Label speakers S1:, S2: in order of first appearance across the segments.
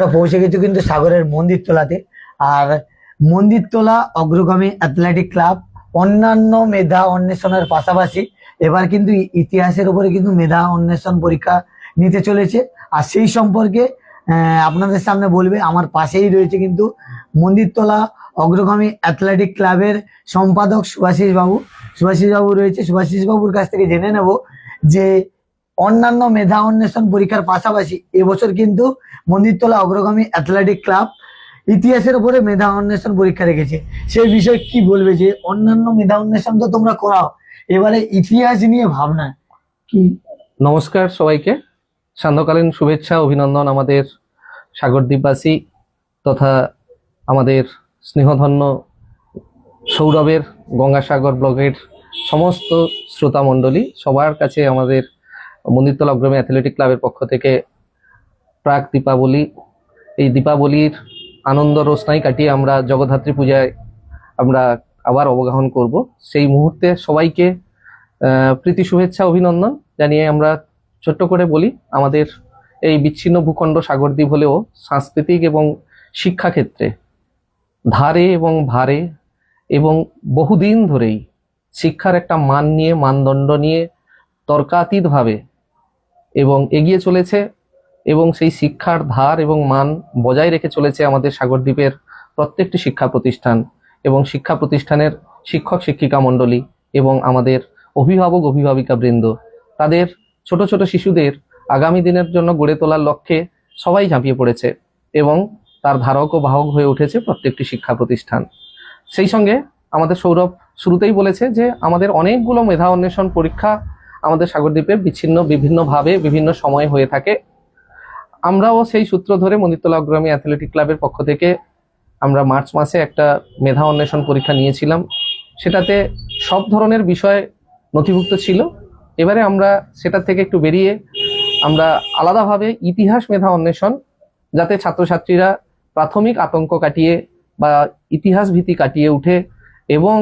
S1: আমরা পৌঁছে গেছি কিন্তু সাগরের মন্দির তোলাতে। আর মন্দিরতলা অগ্রগামী অ্যাথলেটিক ক্লাব অন্যান্য মেধা অন্বেষণের পাশাপাশি এবার কিন্তু ইতিহাসের উপরে কিন্তু মেধা অন্বেষণ পরীক্ষা নিতে চলেছে। আর সেই সম্পর্কে আপনাদের সামনে বলবে, আমার পাশেই রয়েছে কিন্তু মন্দিরতলা অগ্রগামী অ্যাথলেটিক ক্লাবের সম্পাদক সুভাষিস বাবু সুভাষিস বাবু রয়েছে। সুভাষিস বাবুর কাছ থেকে জেনে নেব যে অন্যান্য মেধা অন্বেষণ পরীক্ষার পাশাপাশি এবছর কিন্তু মন্দিরতলা অগ্রগামী অ্যাথলেটিক ক্লাব ইতিহাসের উপরে মেধা অন্বেষণ পরীক্ষা রেখেছে। সেই বিষয়ে কি বলবে যে অন্যান্য মেধা অন্বেষণ তো তোমরা করাও, এবারে ইতিহাস নিয়ে ভাবনা কি?
S2: নমস্কার সবাইকে। সান্ধ্যকালীন শুভেচ্ছা, অভিনন্দন আমাদের সাগরদ্বীপবাসী তথা আমাদের স্নেহধন্য সৌরভের গঙ্গাসাগর ব্লগের সমস্ত শ্রোতা মণ্ডলী সবার কাছে আমাদের মন্দিরতলা অগ্রমী অ্যাথলেটিক ক্লাবের পক্ষ থেকে প্রাক দীপাবলি। এই দীপাবলির আনন্দ রোশনাই কাটিয়ে আমরা জগদ্ধাত্রী পূজায় আমরা আবার অবগাহন করব। সেই মুহূর্তে সবাইকে প্রীতি, শুভেচ্ছা, অভিনন্দন জানিয়ে আমরা ছোট্ট করে বলি, আমাদের এই বিচ্ছিন্ন ভূখণ্ড সাগরদ্বীপ হলেও সাংস্কৃতিক এবং শিক্ষাক্ষেত্রে ধারে এবং ভারে এবং বহুদিন ধরেই শিক্ষার একটা মান নিয়ে, মানদণ্ড নিয়ে তর্কাতীতভাবে এবং এগিয়ে চলেছে এবং সেই শিক্ষার ধার এবং মান বজায় রেখে চলেছে আমাদের সাগরদ্বীপের প্রত্যেকটি শিক্ষা প্রতিষ্ঠান এবং শিক্ষা প্রতিষ্ঠানের শিক্ষক শিক্ষিকা মণ্ডলী এবং আমাদের অভিভাবক অভিভাবিকা বৃন্দ। তাদের ছোট ছোট শিশুদের আগামী দিনের জন্য গড়ে তোলার লক্ষ্যে সবাই ঝাঁপিয়ে পড়েছে এবং তার ধারক ও বাহক হয়ে উঠেছে প্রত্যেকটি শিক্ষা প্রতিষ্ঠান। সেই সঙ্গে আমাদের সৌরভ শুরুতেই বলেছে যে আমাদের অনেকগুলো মেধা অন্বেষণ পরীক্ষা আমাদের সাগরদ্বীপে বিচ্ছিন্ন, বিভিন্নভাবে বিভিন্ন সময়ে হয়ে থাকে। আমরাও সেই সূত্র ধরে মন্দিরতলা অগ্রামী অ্যাথলেটিক ক্লাবের পক্ষ থেকে আমরা মার্চ মাসে একটা মেধা অন্বেষণ পরীক্ষা নিয়েছিলাম। সেটাতে সব ধরনের বিষয় নথিভুক্ত ছিল। এবারে আমরা সেটা থেকে একটু বেরিয়ে আমরা আলাদাভাবে ইতিহাস মেধা অন্বেষণ, যাতে ছাত্রছাত্রীরা প্রাথমিক আতঙ্ক কাটিয়ে বা ইতিহাস ভীতি কাটিয়ে উঠে এবং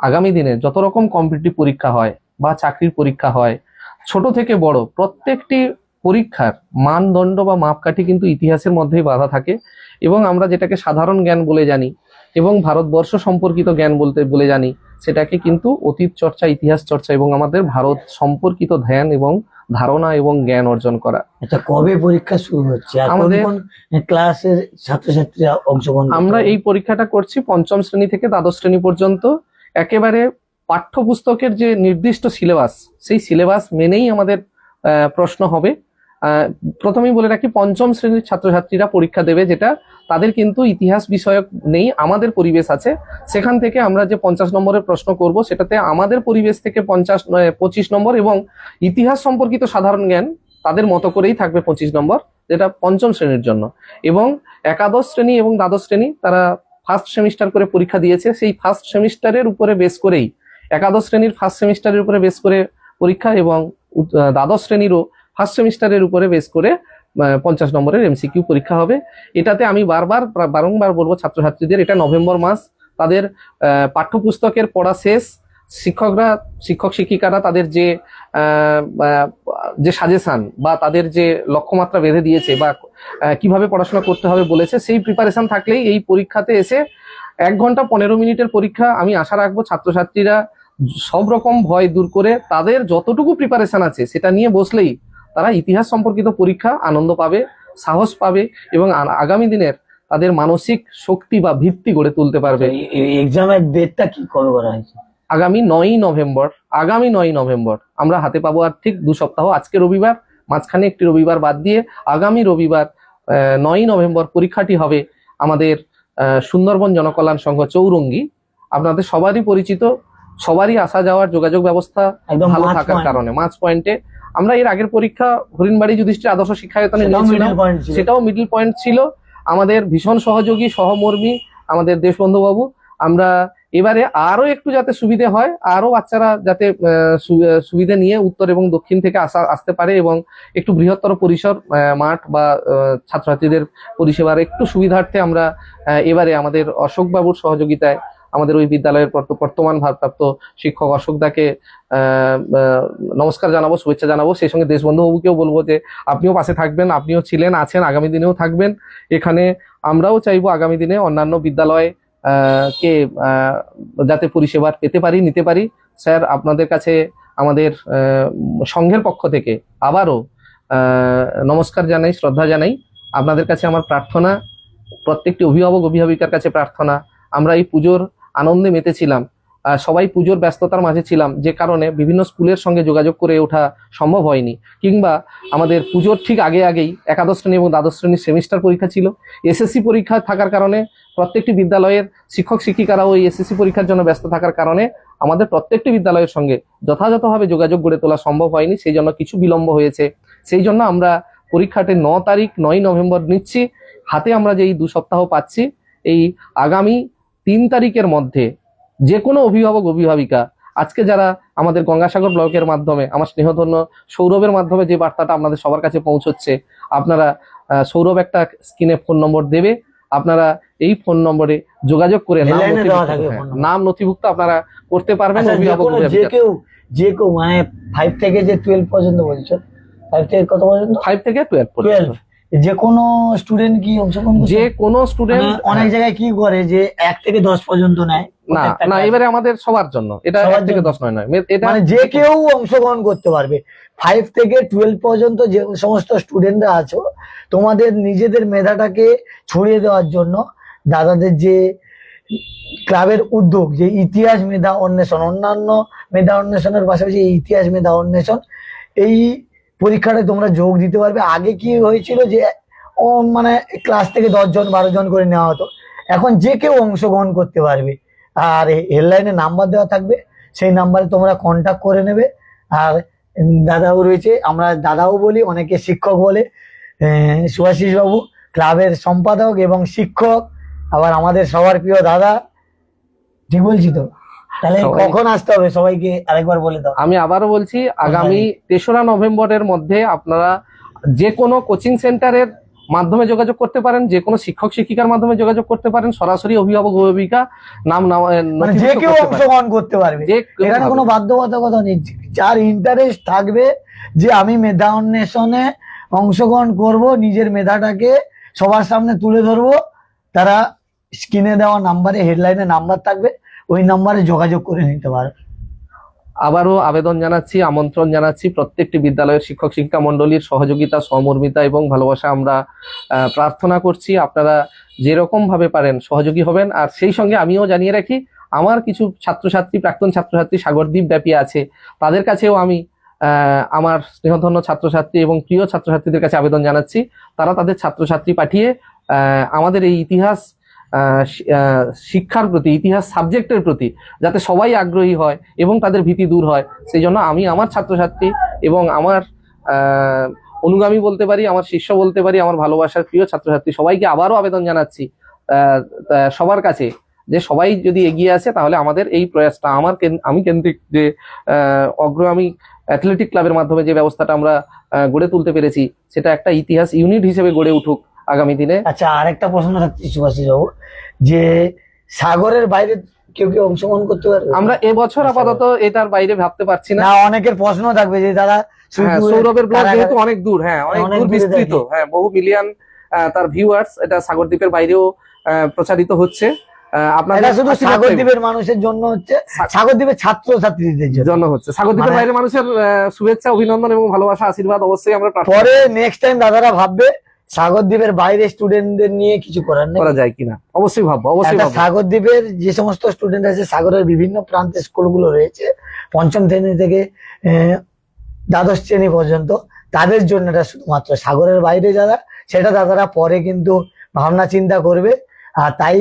S2: আগামী দিনে যত রকম কম্পিটিটিভ পরীক্ষা হয় বা চাকরির পরীক্ষা হয়। ছোট থেকে বড় প্রত্যেকটি পরীক্ষার মানদণ্ড বা মাপকাঠি কিন্তু ইতিহাসের মধ্যেই বাধা থাকে এবং আমরা যেটাকে সাধারণ জ্ঞান বলে জানি এবং ভারতবর্ষ সম্পর্কিত জ্ঞান বলতে বলে জানি সেটাকে কিন্তু অতীত চর্চা ইতিহাস চর্চা এবং আমাদের ভারত সম্পর্কিত ধ্যান এবং ধারণা এবং জ্ঞান অর্জন করা।
S1: আচ্ছা কবে পরীক্ষা শুরু হচ্ছে?
S2: আমাদের-
S1: ক্লাসের ছাত্রছাত্রীরা অংশগ্রহণ
S2: আমরা এই পরীক্ষাটা করছি পঞ্চম শ্রেণি থেকে দ্বাদশ শ্রেণি পর্যন্ত। একেবারে পাঠ্যপুস্তকের যে নির্দিষ্ট সিলেবাস, সেই সিলেবাস মেনেই আমাদের প্রশ্ন হবে। প্রথমেই বলে রাখি, পঞ্চম শ্রেণির ছাত্রছাত্রীরা পরীক্ষা দেবে, যেটা তাদের কিন্তু ইতিহাস বিষয়ক নেই, আমাদের পরিবেশ আছে। সেখান থেকে আমরা যে পঞ্চাশ নম্বরের প্রশ্ন করব, সেটাতে আমাদের পরিবেশ থেকে পঞ্চাশ পঁচিশ নম্বর এবং ইতিহাস সম্পর্কিত সাধারণ জ্ঞান তাদের মতো করেই থাকবে পঁচিশ নম্বর, যেটা পঞ্চম শ্রেণির জন্য। এবং একাদশ শ্রেণি এবং দ্বাদশ শ্রেণি তারা ফার্স্ট সেমিস্টার করে পরীক্ষা দিয়েছে, সেই ফার্স্ট সেমিস্টারের উপরে বেস করেই একাদশ শ্রেণির ফার্স্ট সেমিস্টারের উপরে বেস করে পরীক্ষা এবং দ্বাদশ শ্রেণীরও ফার্স্ট সেমিস্টারের উপরে বেস করে পঞ্চাশ নম্বরের এমসিকিউ পরীক্ষা হবে। এটাতে আমি বারবার বারংবার বলব ছাত্রছাত্রীদের, এটা নভেম্বর মাস। তাদের পাঠ্যপুস্তকের পড়া শেষ। শিক্ষকরা, শিক্ষক শিক্ষিকারা তাদের যে যে সাজেশন বা তাদের যে লক্ষ্যমাত্রা বেঁধে দিয়েছে বা কীভাবে পড়াশোনা করতে হবে বলেছে, সেই প্রিপারেশন থাকলেই এই পরীক্ষাতে এসে এক ঘণ্টা পনেরো মিনিটের পরীক্ষা আমি আশা রাখব ছাত্রছাত্রীরা সব রকম ভয় দূর করে তাদের যতটুকু প্রিপারেশন আছে সেটা নিয়ে বসলেই তারা ইতিহাস সম্পর্কিত পরীক্ষা আনন্দ পাবে সাহস পাবে এবং আগামী দিনের তাদের মানসিক শক্তি বা ভিত্তি গড়ে তুলতে পারবে।
S1: এক্সামের ডেটটা কি কবে করা হয়েছে?
S2: আগামী নয়ই নভেম্বর আগামী নয়ই নভেম্বর। আমরা হাতে পাবো আর ঠিক দু সপ্তাহ আজকে রবিবার মাঝখানে একটি রবিবার বাদ দিয়ে আগামী রবিবার নয়ই নভেম্বর পরীক্ষাটি হবে আমাদের সুন্দরবন জনকল্যাণ সংঘ চৌরঙ্গি। আপনাদের সবারই পরিচিত সবারই আসা যাওয়ার যোগাযোগ ব্যবস্থা ভালো থাকার কারণে মাঝ পয়েন্টে আমরা এর আগের পরীক্ষা হরিণবাড়ি যুধিষ্ঠির আদর্শ শিক্ষায়তনে
S1: সেটাও
S2: নিয়েছিলাম। মিডল পয়েন্ট ছিল। আমাদের ভীষণ সহযোগী সহমর্মী আমাদের দেশবন্ধু বাবু। আমরা এবারে আরও একটু যাতে সুবিধে হয় আরও বাচ্চারা যাতে সুবিধে নিয়ে উত্তর এবং দক্ষিণ থেকে আসা আসতে পারে এবং একটু বৃহত্তর পরিসর মাঠ বা ছাত্রছাত্রীদের পরিষেবার একটু সুবিধার্থে আমরা এবারে আমাদের অশোকবাবুর সহযোগিতায় আমাদের ওই বিদ্যালয়ের বর্তমান ভারপ্রাপ্ত শিক্ষক অশোক দাকে নমস্কার জানাব, শুভেচ্ছা জানাব। সেই সঙ্গে দেশবন্ধু বাবুকেও বলব যে, আপনিও পাশে থাকবেন, আপনিও ছিলেন, আছেন, আগামী দিনেও থাকবেন। এখানে আমরাও চাইব আগামী দিনে অন্যান্য বিদ্যালয় কে যাতে পরিষেবা পেতে পারি, নিতে পারি। স্যার, আপনাদের কাছে আমাদের সংঘের পক্ষ থেকে আবারও নমস্কার জানাই, শ্রদ্ধা জানাই। আপনাদের কাছে আমার প্রার্থনা, প্রত্যেকটি অভিভাবক, অভিভাবিকার কাছে প্রার্থনা। আমরা এই পুজোর আনন্দে মেতেছিলাম। সবাই পুজোর ব্যস্ততার মাঝে ছিলাম, যে কারণে বিভিন্ন স্কুলের সঙ্গে যোগাযোগ করে ওঠা সম্ভব হয়নি। কিংবা আমাদের পুজোর ঠিক আগে আগেই একাদশ শ্রেণি এবং দ্বাদশ শ্রেণির সেমিস্টার পরীক্ষা ছিল। এসএসসি পরীক্ষা থাকার কারণে প্রত্যেকটি বিদ্যালয়ের শিক্ষক, শিক্ষিকারাও ওই এসএসসি পরীক্ষার জন্য ব্যস্ত থাকার কারণে আমাদের প্রত্যেকটি বিদ্যালয়ের সঙ্গে যথাযথভাবে যোগাযোগ গড়ে তোলা সম্ভব হয়নি। সেই জন্য কিছু বিলম্ব হয়েছে। সেই জন্য আমরা পরীক্ষাটি ন তারিখ, নয় নভেম্বর নিচ্ছি। হাতে আমরা যে এই দু সপ্তাহ পাচ্ছি, এই আগামী তিন তারিখের মধ্যে যে কোনো অভিভাবক অভিভাবিকা আজকে যারা আমাদের গঙ্গাসাগর ব্লকের মাধ্যমে আমার স্নেহধন্য সৌরভের মাধ্যমে যে বার্তাটা আপনাদের সবার কাছে পৌঁছচ্ছে আপনারা সৌরভ একটা স্ক্রিনে ফোন নম্বর দেবে আপনারা এই ফোন নম্বরে যোগাযোগ করে নাম নথিভুক্ত- আপনারা করতে পারবেন
S1: আচ্ছা,
S2: অভিভাবক
S1: যে কেউ যে কেউ মানে ফাইভ থেকে যে টুয়েলভ পর্যন্ত বলছো ফাইভ থেকে কত পর্যন্ত?
S2: ফাইভ থেকে টুয়েলভ
S1: টুয়েলভ যে কোনো স্টুডেন্ট কি অংশগ্রহণ?
S2: যে কোনো স্টুডেন্ট
S1: মানে অনেক জায়গায় কি করে যে এক থেকে দশ পর্যন্ত নেয়
S2: না না এবারে আমাদের সবার জন্য এটা এক থেকে। দশ নয় নয় এটা
S1: মানে যে কেউ অংশগ্রহণ করতে পারবে ফাইভ থেকে টুয়েলভ পর্যন্ত যে সমস্ত স্টুডেন্টরা আছো তোমাদের নিজেদের মেধাটাকে ছড়িয়ে দেওয়ার জন্য দাদাদের যে ক্লাবের উদ্যোগ যে ইতিহাস মেধা অন্বেষণ অন্যান্য মেধা অন্বেষণের পাশাপাশি এই ইতিহাস মেধা অন্বেষণ এই পরীক্ষাটায় তোমরা যোগ দিতে পারবে। আগে কি হয়েছিল যে মানে ক্লাস থেকে দশজন বারো জন করে নেওয়া হতো। এখন যে কেউ অংশগ্রহণ করতে পারবে, আর হেডলাইনে নাম্বার দেওয়া থাকবে, সেই নাম্বারে তোমরা কন্ট্যাক্ট করে নেবে। আর দাদাও রয়েছে, আমরা দাদাও বলি, অনেকে শিক্ষক বলে বাবু ক্লাবের সম্পাদক এবং শিক্ষক, আবার আমাদের সবার প্রিয় দাদা। ঠিক বলছি তো? তাহলে কখন আসতে হবে? সবাইকে আরেকবার বলে দাও।
S2: আমি আবারও বলছি আগামী তেসরা নভেম্বরের মধ্যে আপনারা যে কোনো কোচিং সেন্টারের মাধ্যমে যোগাযোগ করতে পারেন যে কোনো শিক্ষক শিক্ষিকার মাধ্যমে যোগাযোগ করতে পারেন সরাসরি অভিভাবক অভিভাবিকা নাম নাম-
S1: মানে যে কেউ অংশগ্রহণ করতে পারবে। এখানে কোনো বাধ্যবাধকতা নেই। যার ইন্টারেস্ট থাকবে যে আমি মেধা অন্বেষণে অংশগ্রহণ করব নিজের মেধাটাকে সবার সামনে তুলে ধরবো তারা স্ক্রিনে দেওয়া নাম্বারে হেডলাইনে নাম্বার থাকবে। ওই নাম্বারে যোগাযোগ করে নিতে পারবে
S2: আবারও আবেদন জানাচ্ছি, আমন্ত্রণ জানাচ্ছি প্রত্যেকটি বিদ্যালয়ের শিক্ষক শিক্ষা মন্ডলীর সহযোগিতা, সহমর্মিতা এবং ভালোবাসা আমরা প্রার্থনা করছি। আপনারা যেরকম ভাবে পারেন সহযোগী হবেন। আর সেই সঙ্গে আমিও জানিয়ে রাখি, আমার কিছু ছাত্রছাত্রী, প্রাক্তন ছাত্রছাত্রী সাগরদ্বীপ ব্যাপী আছে, তাদের কাছেও আমি আমার স্নেহধন্য ছাত্রছাত্রী এবং প্রিয় ছাত্রছাত্রীদের কাছে আবেদন জানাচ্ছি। তারা তাদের ছাত্রছাত্রী পাঠিয়ে আমাদের এই ইতিহাস শিক্ষার প্রতি, ইতিহাস সাবজেক্টের প্রতি যাতে সবাই আগ্রহী হয় এবং তাদের ভীতি দূর হয়। সেই জন্য আমি আমার ছাত্রছাত্রী এবং আমার অনুগামী বলতে পারি, আমার শিষ্য বলতে পারি, আমার ভালোবাসার প্রিয় ছাত্রছাত্রী সবাইকে আবারও আবেদন জানাচ্ছি সবার কাছে যে সবাই যদি এগিয়ে আসে তাহলে আমাদের এই প্রয়াসটা, আমার আমি কেন্দ্রিক যে অগ্রগামী অ্যাথলেটিক ক্লাবের মাধ্যমে যে ব্যবস্থাটা আমরা গড়ে তুলতে পেরেছি, সেটা একটা ইতিহাস ইউনিট হিসেবে গড়ে উঠুক। আগামী দিনে।
S1: আচ্ছা আরেকটা প্রশ্ন থাকছে সুভাষিস বাবু যে সাগরের বাইরে কেউ কেউ অংশগ্রহণ করতে পারবে?
S2: আমরা এবছর আপাতত এটার বাইরে ভাবতে পারছি না।
S1: না অনেকের প্রশ্ন থাকবে যে দাদা
S2: হ্যাঁ সৌরভের ব্লগ যেহেতু অনেক দূর হ্যাঁ অনেক দূর বিস্তৃত হ্যাঁ বহু মিলিয়ন তার ভিউয়ার্স এটা সাগরদ্বীপের বাইরেও আহ, প্রচারিত হচ্ছে।
S1: এটা শুধু সাগরদ্বীপের মানুষের জন্য হচ্ছে সাগরদ্বীপের ছাত্র ছাত্রীদের জন্য।
S2: জন্য হচ্ছে। সাগরদ্বীপের
S1: মানে-
S2: বাইরে মানুষের আহ, শুভেচ্ছা অভিনন্দন এবং ভালোবাসা আশীর্বাদ অবশ্যই আমরা
S1: পরে নেক্সট টাইম দাদারা ভাববে সাগরদ্বীপের বাইরে স্টুডেন্টদের নিয়ে কিছু করার নেই।
S2: করা যায় কিনা? অবশ্যই ভাববো অবশ্যই
S1: সাগরদ্বীপের যে সমস্ত স্টুডেন্ট আছে সাগরের বিভিন্ন প্রান্তে স্কুলগুলো রয়েছে পঞ্চম শ্রেণি থেকে দ্বাদশ শ্রেণি পর্যন্ত তাদের জন্য এটা শুধুমাত্র সাগরের বাইরে যারা সেটা দাদারা পরে কিন্তু ভাবনা চিন্তা করবে। আর তাই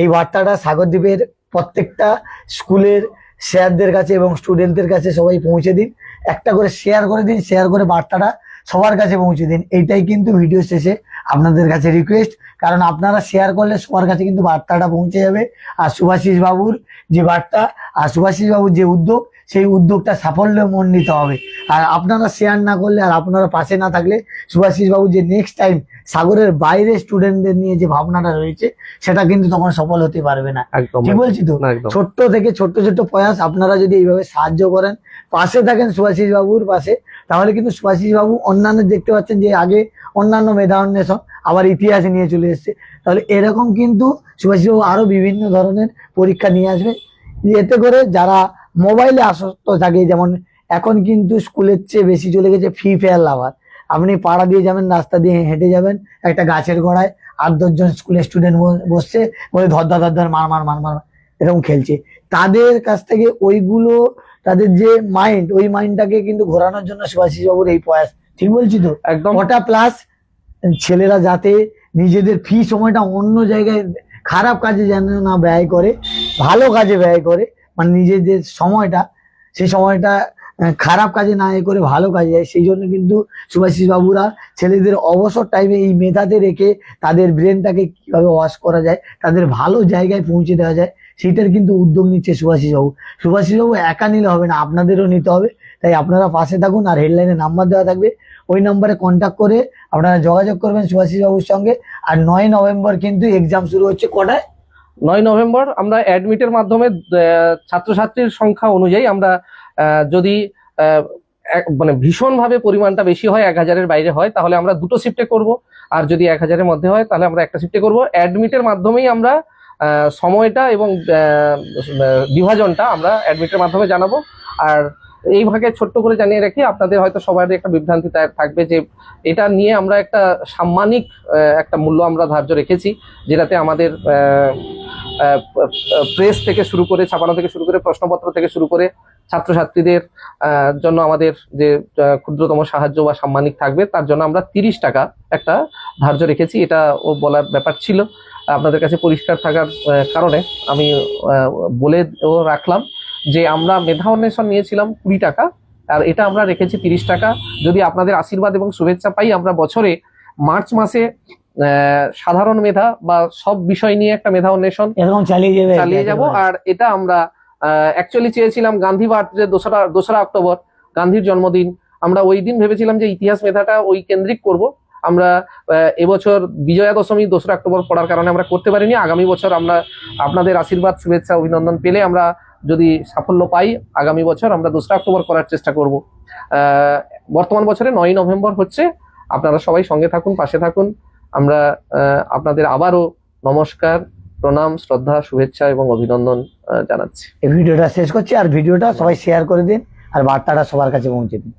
S1: এই বার্তাটা সাগরদ্বীপের প্রত্যেকটা স্কুলের স্যারদের কাছে এবং স্টুডেন্টদের কাছে সবাই পৌঁছে দিন। একটা করে শেয়ার করে দিন শেয়ার করে বার্তাটা সবার কাছে পৌঁছে দিন। এইটাই কিন্তু ভিডিও শেষে আপনাদের কাছে রিকোয়েস্ট কারণ আপনারা শেয়ার করলে সবার কাছে কিন্তু বার্তাটা পৌঁছে যাবে। আর সুভাষিস বাবুর যে বার্তা আর সুভাষিস বাবুর যে উদ্যোগ সেই উদ্যোগটা সাফল্য মণ্ডিত হবে। আর আপনারা শেয়ার না করলে আর আপনারা পাশে না থাকলে সুভাষিস বাবু যে নেক্সট টাইম সাগরের বাইরে স্টুডেন্টদের নিয়ে যে ভাবনাটা রয়েছে সেটা কিন্তু তখন সফল হতে পারবে না। ঠিক বলছি তো? ছোট্ট থেকে ছোট্ট ছোট্ট প্রয়াস আপনারা যদি এইভাবে সাহায্য করেন পাশে থাকেন সুভাষিস বাবুর পাশে, তাহলে কিন্তু সুভাষিস বাবু অন্যান্য দেখতে পাচ্ছেন যে আগে অন্যান্য মেধা অন্বেষণ আবার ইতিহাসে নিয়ে চলে এসছে। তাহলে এরকম কিন্তু সুভাষিস বাবু আরও বিভিন্ন ধরনের পরীক্ষা নিয়ে আসবে। এতে করে যারা মোবাইলে আসক্ত থাকে, যেমন এখন কিন্তু স্কুলের চেয়ে বেশি চলে গেছে ফ্রি ফায়ার লাভার। আপনি পাড়া দিয়ে যাবেন, রাস্তা দিয়ে হেঁটে যাবেন, একটা গাছের গোড়ায় আট দশজন স্কুলের স্টুডেন্ট বসছে, বলে ধর ধর ধর ধর মার মার মার মার, এরকম খেলছে। তাদের কাছ থেকে ওইগুলো তাদের যে মাইন্ড ওই মাইন্ডটাকে কিন্তু ঘোরানোর জন্য সুভাষিস বাবুর এই প্রয়াস। ঠিক বলছি তো?
S2: একদম।
S1: ওটা প্লাস ছেলেরা যাতে নিজেদের ফি সময়টা অন্য জায়গায় খারাপ কাজে যেন না ব্যয় করে ভালো কাজে ব্যয় করে মানে নিজেদের সময়টা সেই সময়টা খারাপ কাজে না এ করে ভালো কাজে যায় সেই জন্য কিন্তু সুভাষিস বাবুরা ছেলেদের অবসর টাইমে এই মেধাতে রেখে তাদের ব্রেনটাকে কীভাবে ওয়াশ করা যায় তাদের ভালো জায়গায় পৌঁছে দেওয়া যায় সেটার কিন্তু উদ্যোগ নিচ্ছে সুভাষিস বাবু। সুভাষিস বাবু একা নিলে হবে না, আপনাদেরও নিতে হবে। তাই আপনারা পাশে থাকুন আর হেডলাইনে নাম্বার দেওয়া থাকবে। ওই নাম্বারে কন্ট্যাক্ট করে আপনারা যোগাযোগ করবেন সুভাষিস বাবুর সঙ্গে। আর নয় নভেম্বর কিন্তু এক্সাম শুরু হচ্ছে কটায়?
S2: নয় নভেম্বর আমরা অ্যাডমিটের মাধ্যমে ছাত্রছাত্রীর সংখ্যা অনুযায়ী আমরা যদি মানে ভীষণভাবে পরিমাণটা বেশি হয়, এক হাজারের বাইরে হয়, তাহলে আমরা দুটো শিফটে করব। আর যদি এক হাজারের মধ্যে হয়, তাহলে আমরা একটা শিফটে করব। অ্যাডমিটের মাধ্যমেই আমরা সময়টা এবং বিভাজনটা আমরা অ্যাডমিটের মাধ্যমে জানাব। আর এই ভাগে ছোট্ট করে জানিয়ে রাখি, আপনাদের হয়তো সবার একটা বিভ্রান্তি থাকবে যে এটা নিয়ে আমরা একটা সাম্মানিক একটা মূল্য আমরা ধার্য রেখেছি, যেটাতে আমাদের প্রেস থেকে শুরু করে, ছাপানো থেকে শুরু করে, প্রশ্নপত্র থেকে শুরু করে ছাত্রছাত্রীদের জন্য আমাদের যে ক্ষুদ্রতম সাহায্য বা সাম্মানিক থাকবে, তার জন্য আমরা তিরিশ টাকা একটা ধার্য রেখেছি। এটা ও বলার ব্যাপার ছিল। আপনাদের কাছে পরিষ্কার থাকার কারণে আমি আহ, বলে রাখলাম যে আমরা মেধা অন্বেষণ নিয়েছিলাম কুড়ি টাকা আর এটা আমরা রেখেছি তিরিশ টাকা। যদি আপনাদের আশীর্বাদ এবং শুভেচ্ছা পাই আমরা বছরে মার্চ মাসে সাধারণ মেধা বা সব বিষয় নিয়ে একটা মেধা অন্বেষণ
S1: চালিয়ে
S2: চালিয়ে যাব। আর এটা আমরা অ্যাকচুয়ালি চেয়েছিলাম গান্ধী বার্থডে দোসরা দোসরা অক্টোবর গান্ধীর জন্মদিন। আমরা ওই দিন ভেবেছিলাম যে ইতিহাস মেধাটা ওই কেন্দ্রিক করব। আমরা এবছর বিজয়া দশমী, দোসরা অক্টোবর পড়ার কারণে আমরা করতে পারিনি। আগামী বছর আমরা আপনাদের আশীর্বাদ, শুভেচ্ছা, অভিনন্দন পেলে আমরা যদি সাফল্য পাই, আগামী বছর আমরা দোসরা অক্টোবর করার চেষ্টা করব। বর্তমান বছরে নয় নভেম্বর হচ্ছে। আপনারা সবাই সঙ্গে থাকুন, পাশে থাকুন। আমরা আপনাদের আবারও নমস্কার, প্রণাম, শ্রদ্ধা, শুভেচ্ছা এবং অভিনন্দন জানাচ্ছি।
S1: এই ভিডিওটা শেষ করছি। আর ভিডিওটা সবাই শেয়ার করে দিন আর বার্তাটা সবার কাছে পৌঁছে দিন।